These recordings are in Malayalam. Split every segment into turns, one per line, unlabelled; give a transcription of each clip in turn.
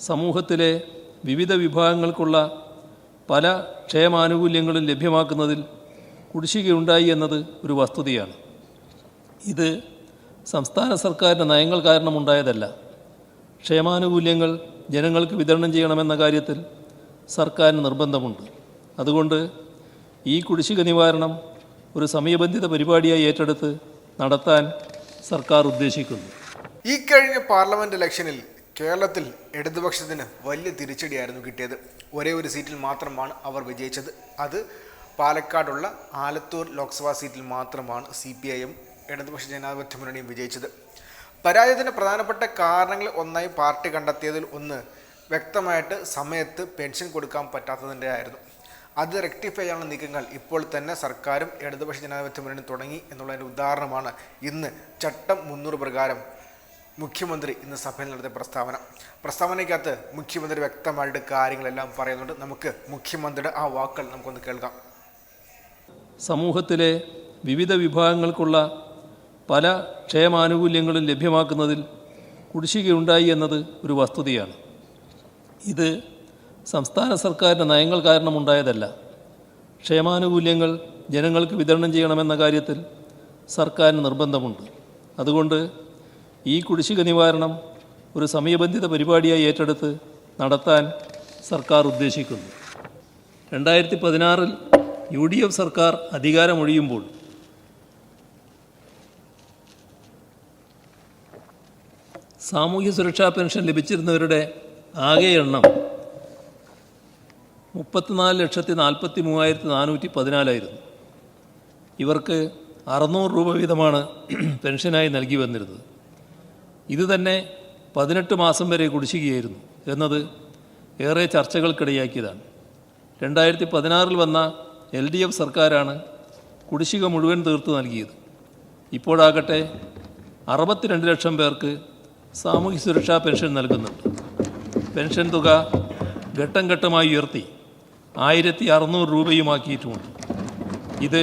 സമൂഹത്തിലെ വിവിധ വിഭാഗങ്ങൾക്കുള്ള പല ക്ഷേമാനുകൂല്യങ്ങളും ലഭ്യമാക്കുന്നതിൽ കുടിശ്ശികയുണ്ടായി എന്നത് ഒരു വസ്തുതയാണ്. ഇത് സംസ്ഥാന സർക്കാരിന്റെ നയങ്ങൾ കാരണമുണ്ടായതല്ല. ക്ഷേമാനുകൂല്യങ്ങൾ ജനങ്ങൾക്ക് വിതരണം ചെയ്യണമെന്ന കാര്യത്തിൽ സർക്കാരിന് നിർബന്ധമുണ്ട്. അതുകൊണ്ട് ഈ കുടിശ്ശിക നിവാരണം ഒരു സമയബന്ധിത പരിപാടിയായി ഏറ്റെടുത്ത് നടത്താൻ സർക്കാർ ഉദ്ദേശിക്കുന്നു.
ഈ കഴിഞ്ഞ പാർലമെന്റ് ഇലക്ഷനിൽ കേരളത്തിൽ ഇടതുപക്ഷത്തിന് വലിയ തിരിച്ചടിയായിരുന്നു കിട്ടിയത്. ഒരേ ഒരു സീറ്റിൽ മാത്രമാണ് അവർ വിജയിച്ചത്. അത് പാലക്കാടുള്ള ആലത്തൂർ ലോക്സഭാ സീറ്റിൽ മാത്രമാണ് സി പി ഐ എം ഇടതുപക്ഷ ജനാധിപത്യ മുന്നണിയും വിജയിച്ചത്. പരാജയത്തിന് പ്രധാനപ്പെട്ട കാരണങ്ങൾ ഒന്നായി പാർട്ടി കണ്ടെത്തിയതിൽ ഒന്ന് വ്യക്തമായിട്ട് സമയത്ത് പെൻഷൻ കൊടുക്കാൻ പറ്റാത്തതിന്റെ ആയിരുന്നു. അത് റെക്ടിഫൈ ചെയ്യാനുള്ള നീക്കങ്ങൾ ഇപ്പോൾ തന്നെ സർക്കാരും ഇടതുപക്ഷ ജനാധിപത്യ മുന്നണി തുടങ്ങി എന്നുള്ളതിന്റെ ഉദാഹരണമാണ് ഇന്ന് ചട്ടം മുന്നൂറ് പ്രകാരം മുഖ്യമന്ത്രി ഇന്ന് സഭയിൽ നടത്തിയ പ്രസ്താവന. പ്രസ്താവനയ്ക്കകത്ത് മുഖ്യമന്ത്രി വ്യക്തമായിട്ട് കാര്യങ്ങളെല്ലാം പറയുന്നുണ്ട്. നമുക്ക് മുഖ്യമന്ത്രിയുടെ ആ വാക്കുകൾ നമുക്കൊന്ന് കേൾക്കാം.
സമൂഹത്തിലെ വിവിധ വിഭാഗങ്ങൾക്കുള്ള പല ക്ഷേമാനുകൂല്യങ്ങളും ലഭ്യമാക്കുന്നതിൽ കുടിശ്ശികയുണ്ടായി എന്നത് ഒരു വസ്തുതയാണ്. ഇത് സംസ്ഥാന സർക്കാരിന്റെ നയങ്ങൾ കാരണമുണ്ടായതല്ല. ക്ഷേമാനുകൂല്യങ്ങൾ ജനങ്ങൾക്ക് വിതരണം ചെയ്യണമെന്ന കാര്യത്തിൽ സർക്കാരിന് നിർബന്ധമുണ്ട്. അതുകൊണ്ട് ഈ കുടിശ്ശിക നിവാരണം ഒരു സമയബന്ധിത പരിപാടിയായി ഏറ്റെടുത്ത് നടത്താൻ സർക്കാർ ഉദ്ദേശിക്കുന്നു. രണ്ടായിരത്തി പതിനാറിൽ യു ഡി എഫ് സർക്കാർ അധികാരമൊഴിയുമ്പോൾ സാമൂഹ്യ സുരക്ഷാ പെൻഷൻ ലഭിച്ചിരുന്നവരുടെ ആകെ എണ്ണം മുപ്പത്തിനാല് ലക്ഷത്തി നാൽപ്പത്തി മൂവായിരത്തി നാനൂറ്റി പതിനാലായിരുന്നു. ഇവർക്ക് അറുന്നൂറ് രൂപ വീതമാണ് പെൻഷനായി നൽകി വന്നിരുന്നത്. ഇത് തന്നെ പതിനെട്ട് മാസം വരെ കുടിശ്ശികയായിരുന്നു എന്നത് ഏറെ ചർച്ചകൾക്കിടയാക്കിയതാണ്. രണ്ടായിരത്തി പതിനാറിൽ വന്ന എൽ ഡി എഫ് സർക്കാരാണ് കുടിശ്ശിക മുഴുവൻ തീർത്തു നൽകിയത്. ഇപ്പോഴാകട്ടെ അറുപത്തിരണ്ട് ലക്ഷം പേർക്ക് സാമൂഹ്യ സുരക്ഷാ പെൻഷൻ നൽകുന്നുണ്ട്. പെൻഷൻ തുക ഘട്ടം ഘട്ടമായി ഉയർത്തി ആയിരത്തി അറുന്നൂറ് രൂപയുമാക്കിയിട്ടുമുണ്ട്. ഇത്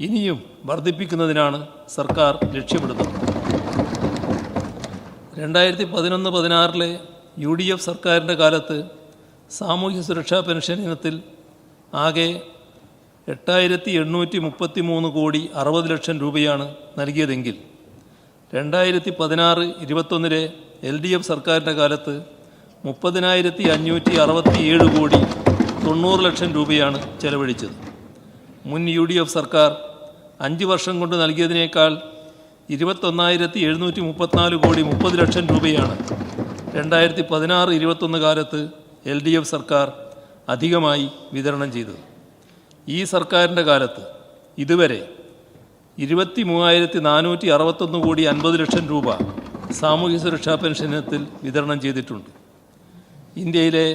ഇനിയും വർദ്ധിപ്പിക്കുന്നതിനാണ് സർക്കാർ ലക്ഷ്യമിടുന്നത്. രണ്ടായിരത്തി പതിനൊന്ന് പതിനാറിലെ യു ഡി എഫ് സർക്കാരിന്റെ കാലത്ത് സാമൂഹ്യ സുരക്ഷാ പെൻഷൻ ഇനത്തിൽ ആകെ എട്ടായിരത്തി എണ്ണൂറ്റി മുപ്പത്തി മൂന്ന് കോടി അറുപത് ലക്ഷം രൂപയാണ് നൽകിയതെങ്കിൽ രണ്ടായിരത്തി പതിനാറ് ഇരുപത്തൊന്നിലെ എൽ ഡി എഫ് സർക്കാരിന്റെ കാലത്ത് മുപ്പതിനായിരത്തി അഞ്ഞൂറ്റി അറുപത്തി ഏഴ് കോടി തൊണ്ണൂറ് ലക്ഷം രൂപയാണ് ചെലവഴിച്ചത്. മുൻ യു ഡി എഫ് സർക്കാർ അഞ്ച് വർഷം കൊണ്ട് നൽകിയതിനേക്കാൾ ഇരുപത്തൊന്നായിരത്തി എഴുന്നൂറ്റി മുപ്പത്തിനാല് കോടി മുപ്പത് ലക്ഷം രൂപയാണ്. രണ്ടായിരത്തി പതിനാറ് ഇരുപത്തൊന്ന് കാലത്ത് എൽ ഡി എഫ് സർക്കാർ അധികമായി വിതരണം ചെയ്തത്. ഈ സർക്കാരിന്റെ കാലത്ത് ഇതുവരെ ഇരുപത്തി മൂവായിരത്തി നാനൂറ്റി അറുപത്തൊന്ന് കോടി അൻപത് ലക്ഷം രൂപ സാമൂഹ്യ സുരക്ഷാ പെൻഷനത്തിൽ വിതരണം ചെയ്തിട്ടുണ്ട്. ഇന്ത്യയിലെ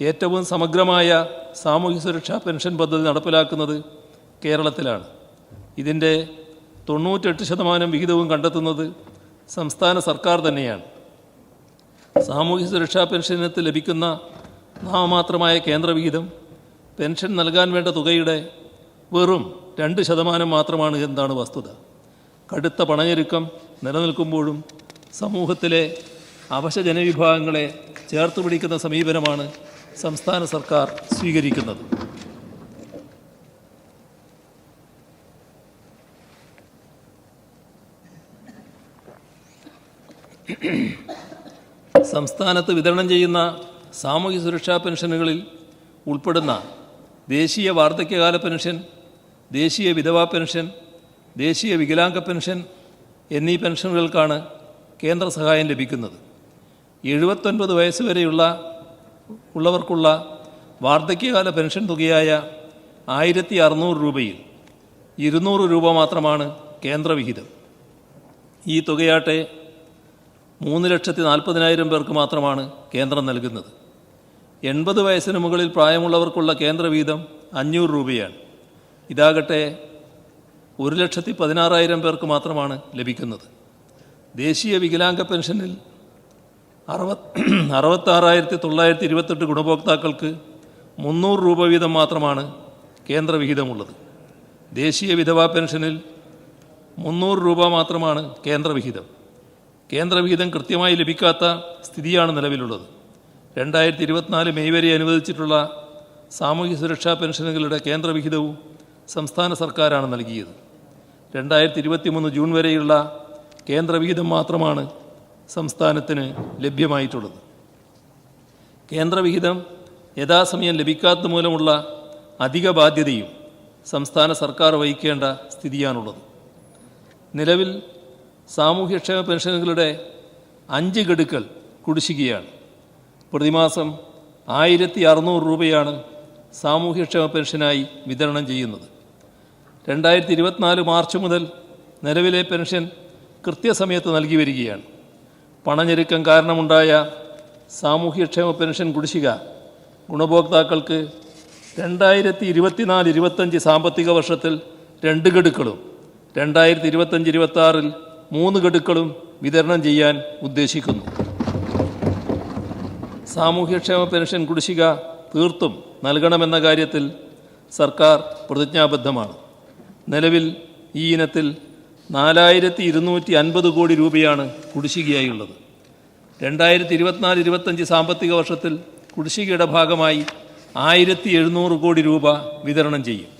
ഏറ്റവും സമഗ്രമായ സാമൂഹ്യ സുരക്ഷാ പെൻഷൻ പദ്ധതി നടപ്പിലാക്കുന്നത് കേരളത്തിലാണ്. ഇതിന്റെ തൊണ്ണൂറ്റെട്ട് ശതമാനം വിഹിതവും കണ്ടെത്തുന്നത് സംസ്ഥാന സർക്കാർ തന്നെയാണ്. സാമൂഹ്യ സുരക്ഷാ പെൻഷനത്ത് ലഭിക്കുന്ന നാമമാത്രമായ കേന്ദ്രവിഹിതം പെൻഷൻ നൽകാൻ വേണ്ട തുകയുടെ വെറും രണ്ട് ശതമാനം മാത്രമാണ് എന്താണ് വസ്തുത. കടുത്ത പണഞ്ഞെരുക്കം നിലനിൽക്കുമ്പോഴും സമൂഹത്തിലെ അവശ ജനവിഭാഗങ്ങളെ ചേർത്ത് പിടിക്കുന്ന സമീപനമാണ് സംസ്ഥാന സർക്കാർ സ്വീകരിക്കുന്നത്. സംസ്ഥാനത്ത് വിതരണം ചെയ്യുന്ന സാമൂഹ്യ സുരക്ഷാ പെൻഷനുകളിൽ ഉൾപ്പെടുന്ന ദേശീയ വാർദ്ധക്യകാല പെൻഷൻ ദേശീയ വിധവാ പെൻഷൻ ദേശീയ വികലാംഗ പെൻഷൻ എന്നീ പെൻഷനുകൾക്കാണ് കേന്ദ്ര സഹായം ലഭിക്കുന്നത്. എഴുപത്തൊൻപത് വയസ്സ് വരെയുള്ള ഉള്ളവർക്കുള്ള വാർദ്ധക്യകാല പെൻഷൻ തുകയായ ആയിരത്തി അറുന്നൂറ് രൂപയിൽ ഇരുന്നൂറ് രൂപ മാത്രമാണ് കേന്ദ്രവിഹിതം. ഈ തുകയാട്ടെ മൂന്ന് ലക്ഷത്തി നാൽപ്പതിനായിരം പേർക്ക് മാത്രമാണ് കേന്ദ്രം നൽകുന്നത്. എൺപത് വയസ്സിന് മുകളിൽ പ്രായമുള്ളവർക്കുള്ള കേന്ദ്ര വീതം അഞ്ഞൂറ് രൂപയാണ്. ഇതാകട്ടെ ഒരു ലക്ഷത്തി പതിനാറായിരം പേർക്ക് മാത്രമാണ് ലഭിക്കുന്നത്. ദേശീയ വികലാംഗ പെൻഷനിൽ അറുപത് അറുപത്താറായിരത്തി തൊള്ളായിരത്തി ഇരുപത്തെട്ട് ഗുണഭോക്താക്കൾക്ക് മുന്നൂറ് രൂപ വീതം മാത്രമാണ് കേന്ദ്രവിഹിതമുള്ളത് ദേശീയ വിധവാ പെൻഷനിൽ മുന്നൂറ് രൂപ മാത്രമാണ് കേന്ദ്രവിഹിതം കേന്ദ്രവിഹിതം കൃത്യമായി ലഭിക്കാത്ത സ്ഥിതിയാണ് നിലവിലുള്ളത്. രണ്ടായിരത്തി ഇരുപത്തിനാല് മെയ് വരെ അനുവദിച്ചിട്ടുള്ള സാമൂഹ്യ സുരക്ഷാ പെൻഷനുകളുടെ കേന്ദ്രവിഹിതവും സംസ്ഥാന സർക്കാരാണ് നൽകിയത്. രണ്ടായിരത്തി ഇരുപത്തിമൂന്ന് ജൂൺ വരെയുള്ള കേന്ദ്രവിഹിതം മാത്രമാണ് സംസ്ഥാനത്തിന് ലഭ്യമായിട്ടുള്ളത്. കേന്ദ്രവിഹിതം യഥാസമയം ലഭിക്കാത്ത മൂലമുള്ള അധിക ബാധ്യതയും സംസ്ഥാന സർക്കാർ വഹിക്കേണ്ട സ്ഥിതിയാണുള്ളത്. നിലവിൽ സാമൂഹ്യക്ഷേമ പെൻഷനുകളുടെ അഞ്ച് ഗഡുക്കൾ കുടിശ്ശികയാണ്. പ്രതിമാസം ആയിരത്തി അറുന്നൂറ് രൂപയാണ് സാമൂഹ്യക്ഷേമ പെൻഷനായി വിതരണം ചെയ്യുന്നത്. രണ്ടായിരത്തി ഇരുപത്തിനാല് മാർച്ച് മുതൽ നിലവിലെ പെൻഷൻ കൃത്യസമയത്ത് നൽകി വരികയാണ്. പണഞ്ഞെരുക്കം കാരണമുണ്ടായ സാമൂഹ്യക്ഷേമ പെൻഷൻ കുടിശ്ശിക ഗുണഭോക്താക്കൾക്ക് രണ്ടായിരത്തി ഇരുപത്തിനാല് ഇരുപത്തഞ്ച് സാമ്പത്തിക വർഷത്തിൽ രണ്ട് ഗഡുക്കളും രണ്ടായിരത്തി ഇരുപത്തഞ്ച് ഇരുപത്തി ആറിൽ മൂന്ന് ഗഡുക്കളും വിതരണം ചെയ്യാൻ ഉദ്ദേശിക്കുന്നു. സാമൂഹ്യക്ഷേമ പെൻഷൻ കുടിശ്ശിക തീർത്തും നൽകണമെന്ന കാര്യത്തിൽ സർക്കാർ പ്രതിജ്ഞാബദ്ധമാണ്. നിലവിൽ ഈ ഇനത്തിൽ നാലായിരത്തി ഇരുന്നൂറ്റി അൻപത് കോടി രൂപയാണ് കുടിശ്ശികയായുള്ളത്. രണ്ടായിരത്തി ഇരുപത്തിനാല് ഇരുപത്തഞ്ച് സാമ്പത്തിക വർഷത്തിൽ കുടിശ്ശികയുടെ ഭാഗമായി ആയിരത്തി എഴുന്നൂറ് കോടി രൂപ വിതരണം ചെയ്യും.